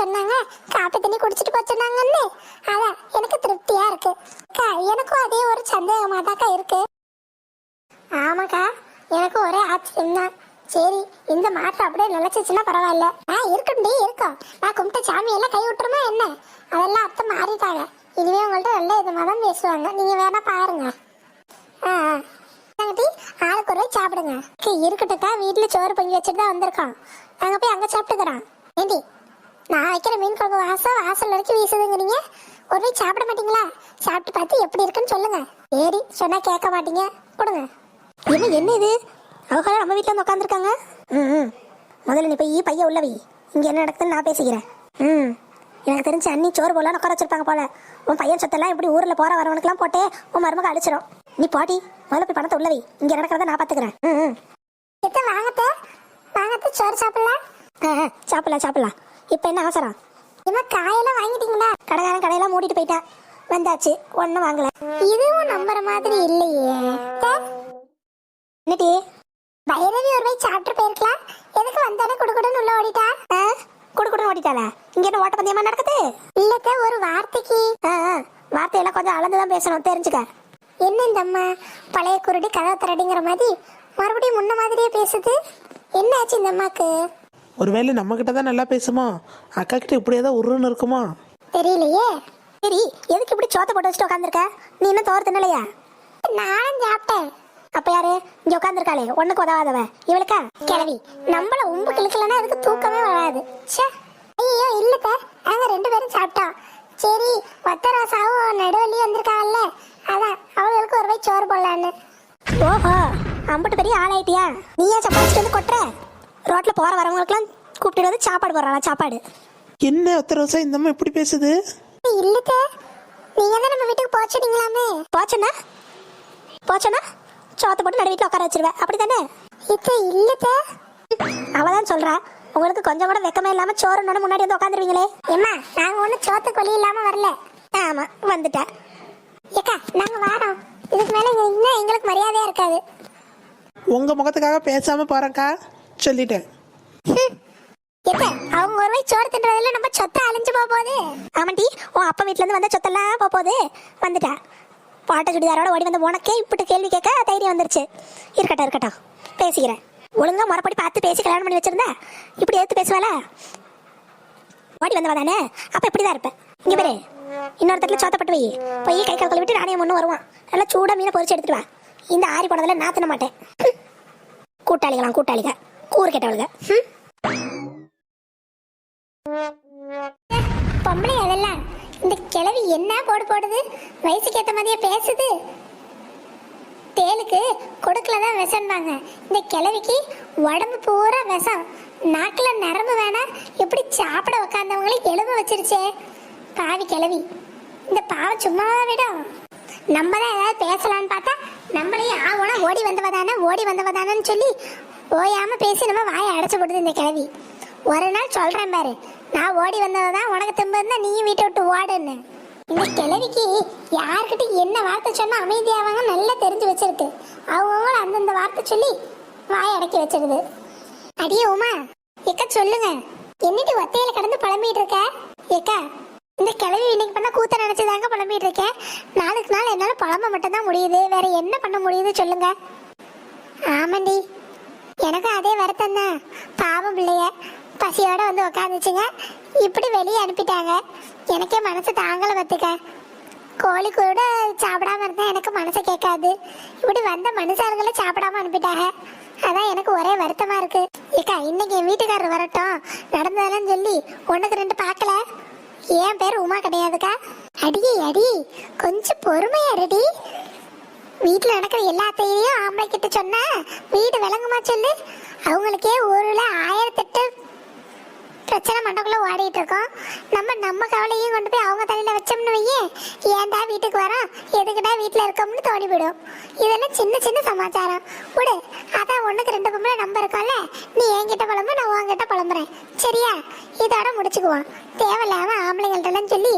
சொன்னாங்க. காப்பி தண்ணி குடிச்சிட்டு போச்சுனாங்கன்னு அதான் எனக்கு திருப்தியா இருக்கு. அக்கா எனக்கும் அதே ஒரு சந்தேகமா தாக்கா இருக்கு. ஆமாக்கா எனக்கு ஒரே ஆச்சரியம் தான். சரி இந்த மாற்றம் அப்படியே நிலைச்சிச்சுன்னா பரவாயில்ல. ஆ இருக்கட்டும் இருக்கும் நான் கும்பிட்ட சாமி எல்லாம் கை விட்டுருமா என்ன? அதெல்லாம் அத்தை மாறிட்டாங்க. இனிமே உங்கள்ட்ட நல்ல விதமாக தான் பேசுவாங்க. நீங்க வேணா பாருங்க. ஆ ஆளுக்கு ஒரு சாப்பிடுங்க. அக்கா, இருக்கட்டும்க்கா. சோறு பொங்கி வச்சுட்டு தான் வந்திருக்கோம் நாங்க போய் அங்கே சாப்பிட்டுக்கிறோம் நான் வைக்கிற மீன் குழம்பு வாசம் வாசல் வரைக்கும் வீசுதுங்கிறீங்க. ஒரு வாய் சாப்பிட மாட்டீங்களா? சாப்பிட்டு பார்த்து எப்படி இருக்குன்னு சொல்லுங்க. சரி சொன்னா கேட்க மாட்டீங்க. கொடுங்க. என்ன என்ன இது? அவங்க நம்ம வீட்டில் வந்து உட்காந்துருக்காங்க ம் ம். முதல்ல நீ போய் பையன் உள்ள வை. இங்கே என்ன நடக்குதுன்னு நான் பேசிக்கிறேன். ம். எனக்கு தெரிஞ்சு அண்ணி சோறு போலாம் உட்கார வச்சிருப்பாங்க போல. உன் பையன் சொத்தெல்லாம் இப்படி ஊரில் போகிற வரவனுக்குலாம் போட்டே உன் மருமக அழிச்சிரும் நீ போட்டி முதல்ல போய் பணத்தை உள்ள வை. இங்கே நடக்கிறத நான் பார்த்துக்கிறேன். ம் ம். எத்த வாங்கத்த? வாங்கத்த சோறு சாப்பிடலாம் ஆ, சாப்பிடலாம் சாப்பிடலாம். இப்போ என்ன அவசரம்? இம்மா காயெல்லாம் வாங்கிட்டீங்களா? கடைக்காரன் கடையெல்லாம் மூடிட்டு போயிட்டா. வந்தாச்சு. ஒன்றும் வாங்கல. இதுவும் நம்புற மாதிரி இல்லையே. என்னடி? பைரவி ஒரு வாய் சாப்பிட்டு போயிருக்கலாம் எதுக்கு வந்தானே குடுக்குடுன்னு உள்ள ஓடிட்டா? ஆ? குடு குடுன்னு ஓட்டிட்டாளா இங்கே என்ன ஓட்ட பந்தயமா நடக்குது? இல்லத்த ஒரு வார்த்தைக்கு. வார்த்தையெல்லாம் கொஞ்சம் அளந்து தான் பேசணும். தெரிஞ்சுக்க. என்ன இந்த அம்மா? பழைய குருடி கதை திரடிங்கிற மாதிரி மறுபடியும் முன்ன மாதிரியே பேசுது? என்ன ஆச்சு இந்த அம்மாக்கு? ஒருவேளை நம்ம கிட்ட தான் நல்லா பேசுமா? அக்கா கிட்ட இப்படியே தான் உருன்னு இருக்குமா? தெரியலையே. சரி எதுக்கு இப்படி சோத்த போட்டு வச்சுட்டு உட்காந்துருக்க நீ இன்னும் தோறு தின்னலையா? நானும் சாப்பிட்டேன். அப்ப யாரு? இங்க உட்காந்துருக்காளே ஒண்ணுக்கு உதவாதவ. இவளுக்கா? கிளவி நம்மள உம்பு கிழக்கலன்னா அதுக்கு தூக்கமே வராது. ச்சே. ஐயோ இல்லத்த. நாங்க ரெண்டு பேரும் சாப்பிட்டோம் சரி ஒத்தராசாவும் நடுவலி வந்திருக்காங்கல்ல அதான் அவங்களுக்கு ஒரு வாய் சோறு போடலான்னு. ஓஹோ அம்பட்டு பெரிய ஆளாயிட்டியா? நீயே சப்பாத்திட்டு வந்து கொட்டுற? ரோட்ல போற வரவங்களுக்குலாம் கூப்பிட்டு வந்து சாப்பாடு போடுறாளா சாப்பாடு. என்ன ஒத்த ரோசா இந்த அம்மா இப்படி பேசுது? இல்லத்த நீங்க தான் நம்ம வீட்டுக்கு போச்சுட்டீங்களாமே. போச்சனா போச்சனா சோத்த போட்டு நடு வீட்டில் உட்கார வச்சிருவேன் அப்படித்தானே? இத்த இல்லத்த அவ தான் சொல்றா உங்களுக்கு கொஞ்சம் கூட வெக்கமே இல்லாம சோறுனோட முன்னாடி வந்து உட்காந்துருவீங்களே. ஏம்மா நாங்க ஒண்ணும் சோத்து கொலி இல்லாம வரல. ஆமா வந்துட்டா. ஏக்கா நாங்க வாரோம். இதுக்கு மேல இன்னும் எங்களுக்கு மரியாதையா இருக்காது. உங்க முகத்துக்காக பேசாம போறேன்க்கா. சொல்லிட்டேன். ஏத்த அவங்க ஒரு வாய் சோறு தின்றதுல நம்ம சொத்தை அழிஞ்சு போக போகுது. ஆமாண்டி உன் அப்பா வீட்ல இருந்து வந்த சொத்தெல்லாம் போக போகுது. வந்துட்டா. பாட்ட சுடிதாரோட ஓடி வந்த உனக்கே இப்படி கேள்வி கேட்க தைரியம் வந்துருச்சு. இருக்கட்டும் இருக்கட்டும். பேசிக்கிறேன். ஒழுங்கா முறைப்படி பார்த்து பேசி கல்யாணம் பண்ணி வச்சிருந்தா? இப்படி எடுத்து பேசுவாளா? ஓடி வந்தவா தானே அப்ப இப்படிதான் இருப்பேன். இங்க பேரு. இன்னொரு தட்டில் சோத்தப்பட்டு வை. போய் கை கால் விட்டு நானே ஒன்று வருவான். நல்லா சூடாக மீனை பொரிச்சு எடுத்துட்டு வா. இந்த ஆறி போனதில் நான் தின்ன மாட்டேன் ஹம். கூட்டாளிகளாம் கூட்டாளிக கூறு கேட்டவளுங்க பொம்பளை அதெல்லாம் இந்த கிழவி என்ன போடு போடுது? வயசுக்கு ஏத்த மாதிரியே பேசுது? தேலுக்கு கொடுக்கல தான் விஷம்பாங்க. இந்த கிழவிக்கு உடம்பு பூரா விஷம். நாக்கில் நரம்பு வேணா எப்படி சாப்பிட உக்காந்தவங்களை எலும்பு வச்சிருச்சே. பாவி கிழவி இந்த பாவம் சும்மாவா விடும்? நம்ம தான் ஏதாவது பேசலாம்னு பார்த்தா நம்மளையும் ஆகணும் ஓடி வந்தவதானே ஓடி வந்தவதானன்னு சொல்லி ஓயாம பேசி நம்ம வாயை அடைச்சு போடுது இந்த கிழவி. ஒரு நாள் சொல்றேன் பாரு நான் ஓடி வந்ததான் உனக்கு திரும்ப இருந்தா நீயும் வீட்டை விட்டு ஓடுன்னு. இந்த கிழவிக்கு யார்கிட்ட என்ன வார்த்தை சொன்னா அமைதியாவாங்க நல்லா தெரிஞ்சு வச்சிருக்கு. அவங்கவுங்கள அந்தந்த வார்த்தை சொல்லி வாய் அடக்கி வச்சிருது. அடியே உமா எக்கா சொல்லுங்க. என்னடி ஒத்தையில கடந்து புலம்பிட்டு இருக்க? ஏக்கா இந்த கிழவி இன்னைக்கு பண்ண கூத்த நினைச்சுதாங்க புலம்பிட்டு இருக்கேன் நாளுக்கு நாள் என்னால புலம்ப மட்டும் தான் முடியுது. வேற என்ன பண்ண முடியுது சொல்லுங்க. ஆமாண்டி எனக்கும் அதே வருத்தம் தான். பாவம் பிள்ளைய. பசியோட வந்து உட்காந்துச்சுங்க இப்படி வெளியே அனுப்பிட்டாங்க. எனக்கே மனசு தாங்கலை பார்த்துக்க கோழி கூட சாப்பிடாம இருந்தா எனக்கு மனசு கேட்காது. இப்படி வந்த மனுஷாளுங்களை சாப்பிடாம அனுப்பிட்டாங்க. அதான் எனக்கு ஒரே வருத்தமா இருக்கு. ஏக்கா இன்னைக்கு என் வீட்டுக்காரர் வரட்டும். நடந்ததெல்லாம் சொல்லி உனக்கு ரெண்டு பார்க்கல. என் பேர் உமா கிடையாதுக்கா. அடியே அடி. கொஞ்சம் பொறுமையா இருடி. வீட்டில் நடக்கிற எல்லாத்தையும் ஆம்பளை கிட்ட சொன்னா வீடு விளங்குமா சொல்லு? அவங்களுக்கே ஊர்ல ஆயிரத்தெட்டு பிரச்சனை மண்டக்குள்ள ஓடிட்டு இருக்கோம். நம்ம நம்ம கவலையும் கொண்டு போய் அவங்க தலையில வச்சோம்னு வையே ஏன்டா வீட்டுக்கு வரோம்? எதுக்குடா வீட்டுல இருக்கோம்னு தோணி போயிடும். இதெல்லாம் சின்ன சின்ன சமாச்சாரம். விடு அதான் ஒண்ணுக்கு ரெண்டு பொம்பளை நம்ம இருக்கோம்ல? நீ என்கிட்ட புலம்பு நான் உன்கிட்ட புலம்புறேன். சரியா? இதோட முடிச்சுக்குவோம். தேவையில்லாம ஆம்பளைங்கள்ட்ட சொல்லி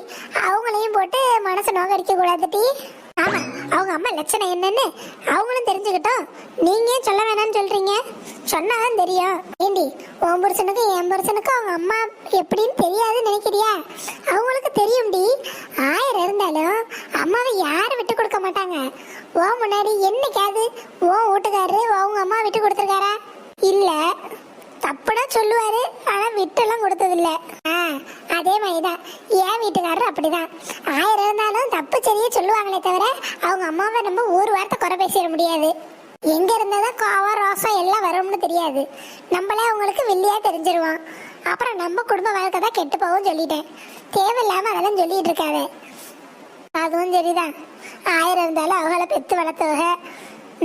அவங்களையும் போட்டு மனசு நோக்கடிக்க கூடாது அவங்க அம்மா லட்சணம் என்னன்னு அவங்களும் தெரிஞ்சுக்கிட்டோம். நீங்க ஏன் சொல்ல வேணாம்னு சொல்றீங்க? சொன்னாதான் தெரியும். ஏண்டி உன் புருஷனுக்கும் என் புருஷனுக்கும் அவங்க அம்மா எப்படின்னு தெரியாதுன்னு நினைக்கிறியா? அவங்களுக்கு தெரியும்டி. ஆயிரம் இருந்தாலும் அம்மாவை யாரும் விட்டு கொடுக்க மாட்டாங்க. ஓ முன்னாடி என்னைக்காவது ஓ வீட்டுக்காரரு அவங்க அம்மா விட்டு கொடுத்துருக்காரா? இல்ல. தப்புனா சொல்லுவாரு ஆனா விட்டெல்லாம் கொடுத்ததில்ல. ஆ அதே மாதிரி தான் என் வீட்டுக்காரர் அப்படிதான். ஆயிரம் இருந்தாலும் தப்பு சரியே சொல்லுவாங்களே தவிர அவங்க அம்மாவை நம்ம ஒரு வார்த்தை குறை பேசிட முடியாது. எங்க இருந்தாதான் கோவம் ரோசம் எல்லாம் வரும்னு தெரியாது. நம்மளே அவங்களுக்கு வெள்ளியா தெரிஞ்சிருவான் அப்புறம் நம்ம குடும்ப வாழ்க்கை தான் கெட்டு போகும் சொல்லிட்டேன். தேவையில்லாம அதெல்லாம் சொல்லிட்டு இருக்காது. அதுவும் சரிதான். ஆயிரம் இருந்தாலும் அவங்கள பெத்து வளர்த்தவங்க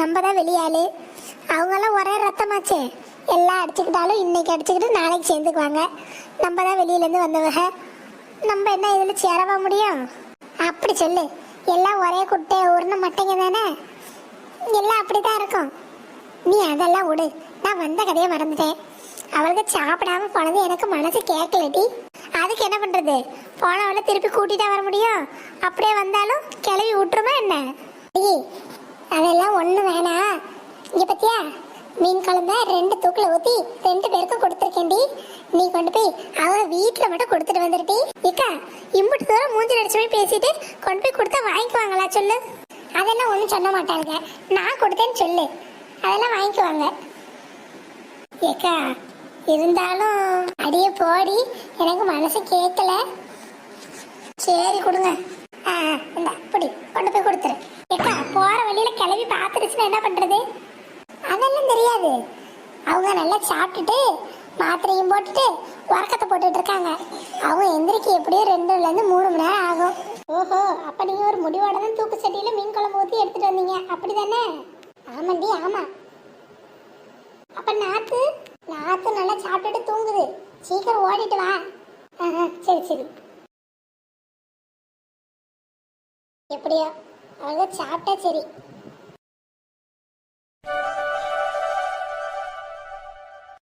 நம்ம தான் வெளியாளு. அவங்கெல்லாம் ஒரே ரத்தமாச்சே. எல்லாம் அடிச்சுக்கிட்டாலும் இன்னைக்கு அடிச்சுக்கிட்டு நாளைக்கு சேர்ந்துக்குவாங்க. நம்ம தான் வெளியிலேருந்து வந்தவங்க. நம்ம என்ன இதில் சேரவா முடியும்? அப்படி சொல்லு. எல்லாம் ஒரே குட்டை உருண மட்டைங்க தானே? எல்லாம் அப்படிதான் இருக்கும். நீ அதெல்லாம் விடு. நான் வந்த கதையை மறந்துட்டேன். அவளுக்கு சாப்பிடாம போனது எனக்கு மனசு கேட்கலடி. அதுக்கு என்ன பண்றது? போனவளை திருப்பி கூட்டிட்டா வர முடியும். அப்படியே வந்தாலும் கிளவி விட்டுருமா என்ன? அதெல்லாம் ஒண்ணு வேணாம். இங்க பத்தியா? மீன் குழம்ப ரெண்டு தூக்குல ஊத்தி ரெண்டு பேருக்கும் கொடுத்துருக்கேன்டி நீ கொண்டு போய் அவ வீட்டுல மட்டும் கொடுத்துட்டு வந்துருட்டி இக்கா இம்புட்டு தூரம் மூஞ்சி அடிச்சு போய் பேசிட்டு கொண்டு போய் கொடுத்தா வாங்கிக்குவாங்களா சொல்லு. அதெல்லாம் ஒன்றும் சொல்ல மாட்டாங்க நான் கொடுத்தேன்னு சொல்லு. அதெல்லாம் வாங்கிக்குவாங்க. ஏக்கா இருந்தாலும் அடிய போடி. எனக்கு மனசு கேட்கல சரி கொடுங்க. ஆ இந்த அப்படி கொண்டு போய் கொடுத்துரு. ஏக்கா போற வழியில கிளம்பி பார்த்துருச்சுன்னா என்ன பண்றது? ஒன்றும் தெரியாது. அவங்க நல்லா சாப்பிட்டுட்டு மாத்திரையும் போட்டுட்டு உறக்கத்தை போட்டுட்டு இருக்காங்க. அவங்க எந்திரிக்க எப்படியும் ரெண்டுல இருந்து மூணு மணி நேரம் ஆகும். ஓஹோ அப்ப நீங்க ஒரு முடிவோட தான் தூக்கு சட்டியில மீன் குழம்பு ஊத்தி எடுத்துட்டு வந்தீங்க. அப்படிதானே? ஆமாண்டி ஆமா. அப்ப நாத்து நாத்து நல்லா சாப்பிட்டுட்டு தூங்குது. சீக்கிரம் ஓடிட்டு வா. சரி சரி. எப்படியோ அவங்க சாப்பிட்டா சரி.